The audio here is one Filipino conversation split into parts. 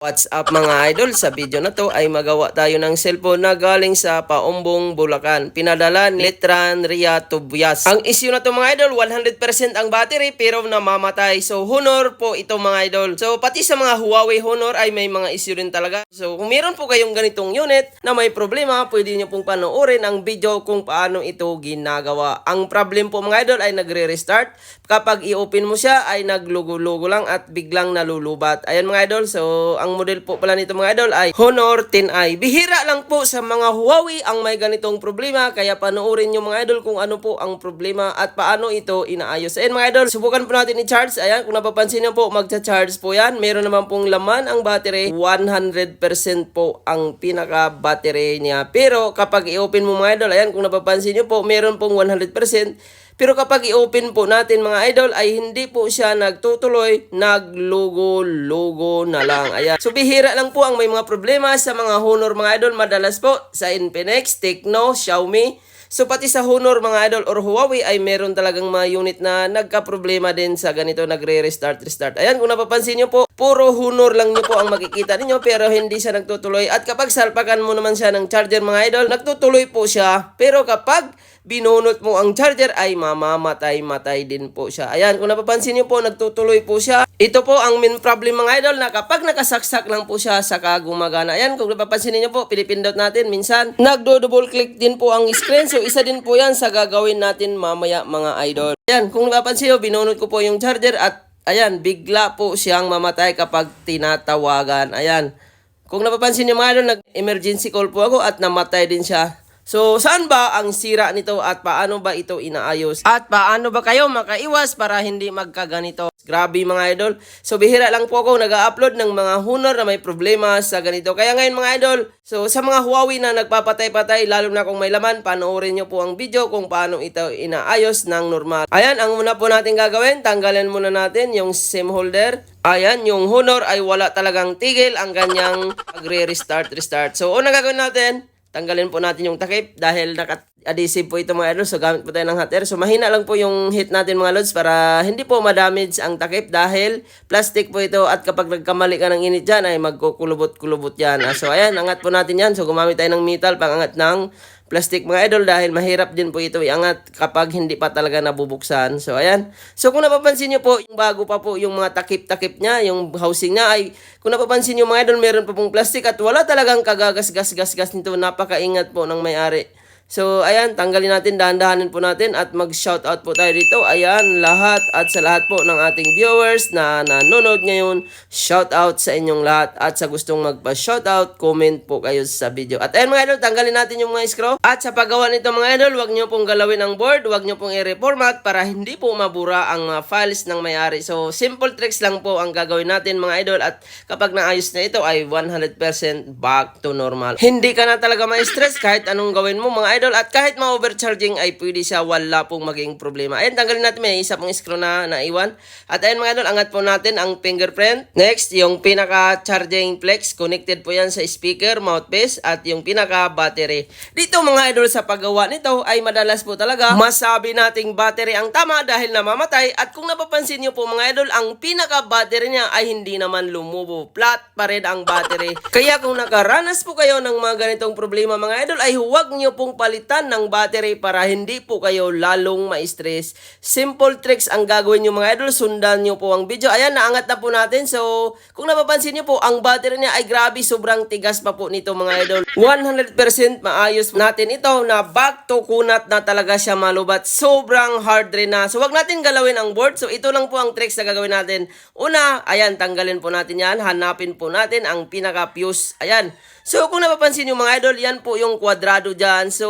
What's up mga idol? Sa video na to ay magawa tayo ng cellphone na galing sa Paumbong, Bulacan. Pinadala ni Letran Ria Tubyas. Ang issue na to mga idol, 100% ang battery pero namamatay. So Honor po ito mga idol. So pati sa mga Huawei Honor ay may mga issue rin talaga. So kung meron po kayong ganitong unit na may problema, pwede nyo pong panoorin ang video kung paano ito ginagawa. Ang problem po mga idol ay nagre-restart. Kapag i-open mo siya ay naglugo-lugo lang at biglang nalulubat. Ayan mga idol, so ang model po pala nito mga idol ay Honor 10i. Bihira lang po sa mga Huawei ang may ganitong problema kaya panoorin nyo mga idol kung ano po ang problema at paano ito inaayos. Ayan mga idol, subukan po natin i-charge. Ayan, kung napapansin nyo po, magcha-charge po yan. Meron naman pong laman ang battery. 100% po ang pinaka-battery niya. Pero kapag i-open mo mga idol, ayan, kung napapansin nyo po, meron pong 100%. Pero kapag i-open po natin mga idol ay hindi po siya nagtutuloy, naglugo-lugo na lang. Ayan. So bihira lang po ang may mga problema sa mga Honor mga idol. Madalas po sa Infinix, Tecno, Xiaomi. So pati sa Honor mga idol or Huawei ay meron talagang mga unit na nagka-problema din sa ganito nagre-restart, restart. Ayan, kung napapansin nyo po, puro Honor lang nyo po ang makikita ninyo pero hindi siya nagtutuloy. At kapag salpakan mo naman siya ng charger mga idol, nagtutuloy po siya. Pero kapag binunot mo ang charger ay mamamatay-matay din po siya. Ayan, kung napapansin niyo po, nagtutuloy po siya. Ito po ang main problem mga idol na kapag nakasaksak lang po siya saka gumagana. Ayan, kung napapansin niyo po, pinipindot natin minsan. Nagdo-double click din po ang screen. So isa din po yan sa gagawin natin mamaya mga idol. Ayan, kung napapansin niyo, binunot ko po yung charger at ayan, bigla po siyang mamatay kapag tinatawagan. Ayan. Kung napapansin niyo mga idol, nag-emergency call po ako at namatay din siya. So, saan ba ang sira nito at paano ba ito inaayos? At paano ba kayo makaiwas para hindi magkaganito? Grabe mga idol. So, bihira lang po ako nag-upload ng mga Honor na may problema sa ganito. Kaya ngayon mga idol, so sa mga Huawei na nagpapatay-patay, lalo na kung may laman, panoorin nyo po ang video kung paano ito inaayos ng normal. Ayan, ang muna po natin gagawin, tanggalin muna natin yung SIM holder. Ayan, yung Honor ay wala talagang tigil ang ganyang magre-restart, restart. So, una gagawin natin, tanggalin po natin yung takip dahil naka-adhesive po ito mga lods. So gamit po tayo ng hot air. So mahina lang po yung heat natin mga lods para hindi po ma-damage ang takip dahil plastic po ito at kapag nagkamali ka ng init dyan ay magkukulubot-kulubot yan. Ah, So ayan, angat po natin yan. So gumamit tayo ng metal pangangat ng plastic mga idol dahil mahirap din po ito iangat kapag hindi pa talaga nabubuksan. So ayan. So kung napapansin niyo po, yung bago pa po yung mga takip-takip niya, yung housing niya ay kung napapansin niyo mga idol, meron pa pong plastic at wala talagang kagagas-gas-gas-gas nito. Napakaingat po ng may-ari. So, ayan, tanggalin natin, dahan-dahanin po natin at mag-shoutout po tayo dito. Ayan, lahat at sa lahat po ng ating viewers na nanonood ngayon, shoutout sa inyong lahat at sa gustong magpa-shoutout, comment po kayo sa video. At ayan mga idol, tanggalin natin yung mga screw. At sa paggawa nito mga idol, huwag nyo pong galawin ang board, huwag nyo pong i-reformat para hindi po mabura ang mga files ng may-ari. So, simple tricks lang po ang gagawin natin mga idol at kapag naayos na ito ay 100% back to normal. Hindi ka na talaga ma-stress kahit anong gawin mo mga idol at kahit ma-overcharging ay pwede siya wala pong maging problema. Ayan, tanggalin natin may isa pong screw na naiwan. At ayan mga idol, angat po natin ang fingerprint. Next, yung pinaka-charging flex, connected po yan sa speaker, mouthpiece, at yung pinaka-battery. Dito mga idol sa paggawa nito ay madalas po talaga masabi nating battery ang tama dahil namamatay. At kung napapansin nyo po mga idol, ang pinaka-battery niya ay hindi naman lumubo. Flat pa rin ang battery. Kaya kung nakaranas po kayo ng mga ganitong problema mga idol, ay huwag nyo pong palitan ng battery para hindi po kayo lalong ma-stress. Simple tricks ang gagawin nyo mga idol. Sundan nyo po ang video. Ayan, naangat na po natin. So, kung napapansin nyo po, ang battery niya ay grabe. Sobrang tigas pa po nito mga idol. 100% maayos natin ito na back to kunat na talaga siya malubat. Sobrang hard rin na. So, wag natin galawin ang board. So, ito lang po ang tricks na gagawin natin. Una, ayan, tanggalin po natin yan. Hanapin po natin ang pinaka-fuse. Ayan. So, kung napapansin nyo mga idol, yan po yung kwadrado dyan. So,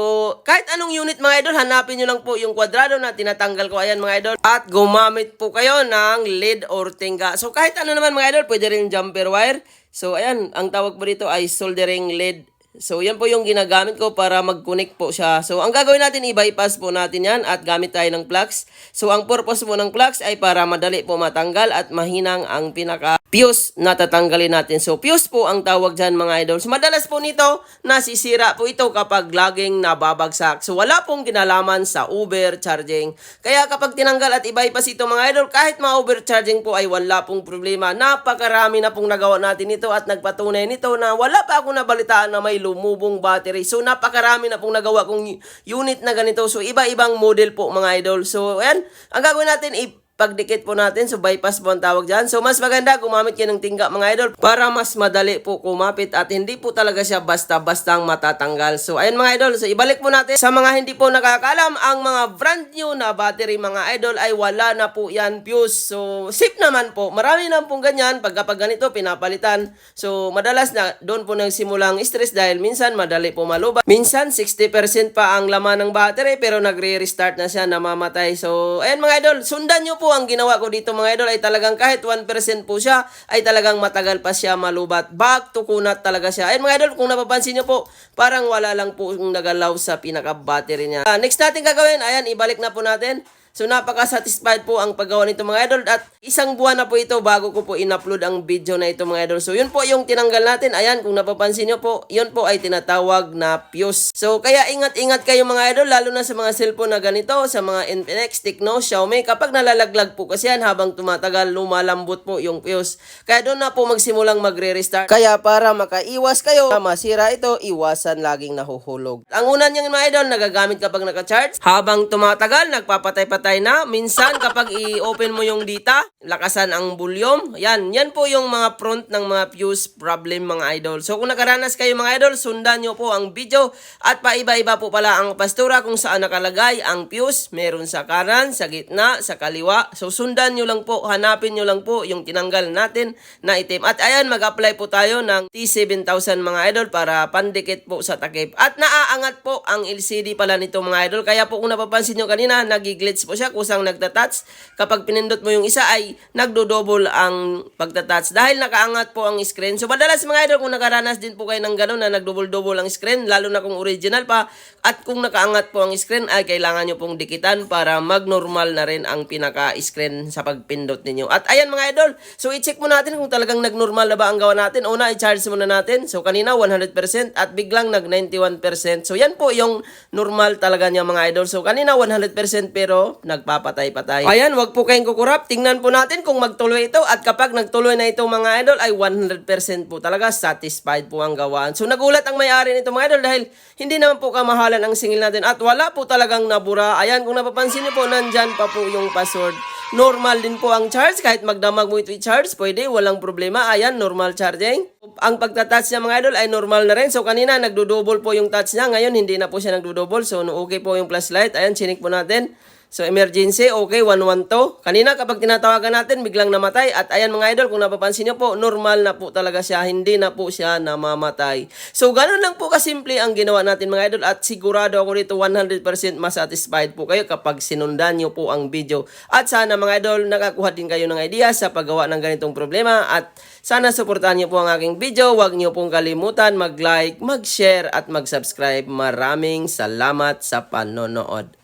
kahit anong unit mga idol, hanapin nyo lang po yung kwadrado na tinatanggal ko. Ayan mga idol. At gumamit po kayo ng lead or tinga. So, kahit ano naman mga idol, pwede rin jumper wire. So, ayan, ang tawag po dito ay soldering lead So, yan po yung ginagamit ko para mag-connect po siya. So, ang gagawin natin, i-bypass po natin yan at gamit tayo ng plugs. So, ang purpose po ng plugs ay para madali po matanggal at mahinang ang pinaka fuse na tatanggalin natin. So, fuse po ang tawag dyan mga idols. Madalas po nito, nasisira po ito kapag laging nababagsak. So, wala pong kinalaman sa overcharging. Kaya kapag tinanggal at i-bypass ito mga idol, kahit ma-overcharging po ay wala pong problema. Napakarami na pong nagawa natin ito at nagpatunay nito na wala pa ako nabalitaan na may lumubong battery. So, napakarami na pong nagawa kong unit na ganito. So, iba-ibang model po mga idol. So, ayan, ang gagawin natin, i- pagdikit po natin. So, bypass po ang tawag dyan. So, mas maganda gumamit kayo ng tingga mga idol para mas madali po kumapit at hindi po talaga siya basta-bastang matatanggal. So, ayun mga idol. So, ibalik po natin. Sa mga hindi po nakakalam, ang mga brand new na battery mga idol ay wala na po yan fuse. So, safe naman po. Marami na pong ganyan. Pag kapag ganito, pinapalitan. So, madalas na doon po nagsimulang stress dahil minsan madali po malubat. Minsan, 60% pa ang laman ng battery pero nagre-restart na siya, namamatay. So, ayun mga idol, sundan nyo po ang ginawa ko dito mga idol ay talagang kahit 1% po siya ay talagang matagal pa siya malubat. Back to kunat talaga siya. Ayun mga idol, kung napapansin nyo po, parang wala lang po yung nagalaw sa pinaka-battery niya. Ah, next natin gagawin, ayan, ibalik na po natin. So napaka-satisfied po ang paggawa nito mga idol at isang buwan na po ito bago ko po in-upload ang video na ito mga idol. So yun po yung tinanggal natin. Ayan kung napapansin nyo po, yun po ay tinatawag na fuse. So kaya ingat-ingat kayo mga idol lalo na sa mga cellphone na ganito, sa mga Infinix, Tecno, Xiaomi. Kapag nalalaglag po kasi yan habang tumatagal lumalambot po yung fuse. Kaya doon na po magsimulang magre-restart. Kaya para makaiwas kayo na masira ito, iwasan laging nahuhulog. Ang una niyang mga idol, nagagamit kapag naka-charge. Habang tumatagal, nagpapatay-patay na. Minsan, kapag i-open mo yung data, lakasan ang volume. Yan, yan po yung mga front ng mga fuse problem mga idol. So, kung nakaranas kayo mga idol, sundan nyo po ang video. At paiba-iba po pala ang pastura kung saan nakalagay ang fuse. Meron sa kanan, sa gitna, sa kaliwa. So, sundan nyo lang po, hanapin nyo lang po yung tinanggal natin na itim. At ayan, mag-apply po tayo ng T7000 mga idol para pandikit po sa takip. At naaangat po ang LCD pala nito mga idol. Kaya po kung napapansin nyo kanina, nagiglitch po siya kusang nagtatouch. Kapag pinindot mo yung isa ay nagdo-double ang pagtatouch dahil nakaangat po ang screen. So madalas mga idol kung nakaranas din po kayo ng gano'n na nagdouble-double ang screen lalo na kung original pa at kung nakaangat po ang screen ay kailangan nyo pong dikitan para mag-normal na rin ang pinaka-screen sa pagpindot ninyo. At ayan mga idol, so i-check mo natin kung talagang nag-normal na ba ang gawa natin. Una, i-charge muna natin. So kanina 100% at biglang nag-91%. So yan po yung normal talaga niya mga idol. So kanina 100% pero nagpapatay-patay. Ayan, wag po kayong kukurap. Tingnan po natin kung magtuloy ito at kapag nagtuloy na ito mga idol ay 100% po talaga satisfied po ang gawaan. So nagulat ang may-ari nito mga idol dahil hindi naman po kamahalan ang singil natin at wala po talagang nabura. Ayan, kung napapansin niyo po, nandyan pa po yung password. Normal din po ang charge kahit magdamag mo ito i-charge, pwede, walang problema. Ayan, normal charging. Ang pagtatouch niya mga idol ay normal na rin. So kanina nagdo-double po yung touch niya, ngayon hindi na po siya nagdo-double. So okay po yung flashlight. Ayan, chinik po natin. So emergency, okay, 112. Kanina kapag tinatawagan natin, biglang namatay. At ayan mga idol, kung napapansin nyo po, normal na po talaga siya. Hindi na po siya namamatay. So ganun lang po kasimple ang ginawa natin mga idol. At sigurado ako dito 100% masatisfied po kayo kapag sinundan nyo po ang video. At sana mga idol, nakakuha din kayo ng idea sa paggawa ng ganitong problema. At sana suportahan nyo po ang aking video. Huwag nyo pong kalimutan mag-like, mag-share at mag-subscribe. Maraming salamat sa panonood.